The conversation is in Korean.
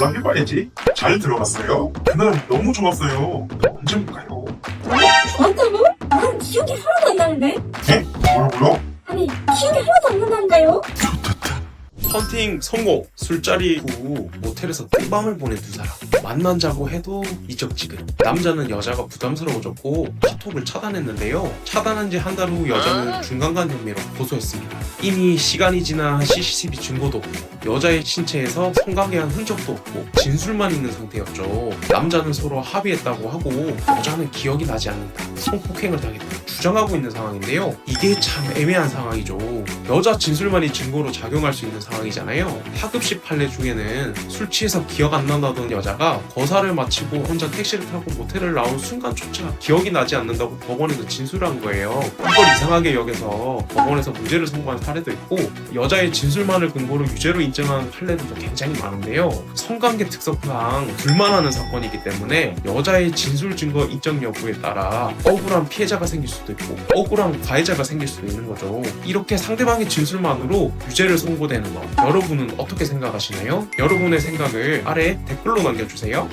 연락해봐야지. 잘 들어갔어요. 그날 너무 좋았어요. 언제 볼까요? 좋았다고? 난 기억이 하나도 안 나는데? 네? 뭐라고요? 아니 기억이 하나도 안 난다니까요? 헌팅 성공 술자리 후 모텔에서 뜬밤을 보낸 두 사람. 만난자고 해도 이적지근. 남자는 여자가 부담스러워졌고 카톡을 차단했는데요. 차단한 지 한 달 후 여자는 중간간 혐의로 고소했습니다. 이미 시간이 지나 CCTV 증거도 없고 여자의 신체에서 성관계한 흔적도 없고 진술만 있는 상태였죠. 남자는 서로 합의했다고 하고 여자는 기억이 나지 않는다. 성폭행을 당했다 주장하고 있는 상황인데요 이게 참 애매한 상황이죠 여자 진술만이 증거로 작용할 수 있는 상황이잖아요. 하급식 판례 중에는 술 취해서 기억 안 난다던 여자가 거사를 마치고 혼자 택시를 타고 모텔을 나온 순간조차 기억이 나지 않는다고 법원에서 진술한 거예요. 이걸 이상하게 여겨서 법원에서 무죄를 선고한 사례도 있고 여자의 진술만을 근거로 유죄로 인정한 판례들도 굉장히 많은데요. 성관계 특성상 둘만하는 사건이기 때문에 여자의 진술 증거 인정 여부에 따라 억울한 피해자가 생길 수도 있고 억울한 가해자가 생길 수도 있는 거죠. 이렇게 상대방의 진술만으로 유죄를 선고되는 것 여러분은 어떻게 생각하시나요? 여러분의 생각을 아래 댓글로 남겨주세요.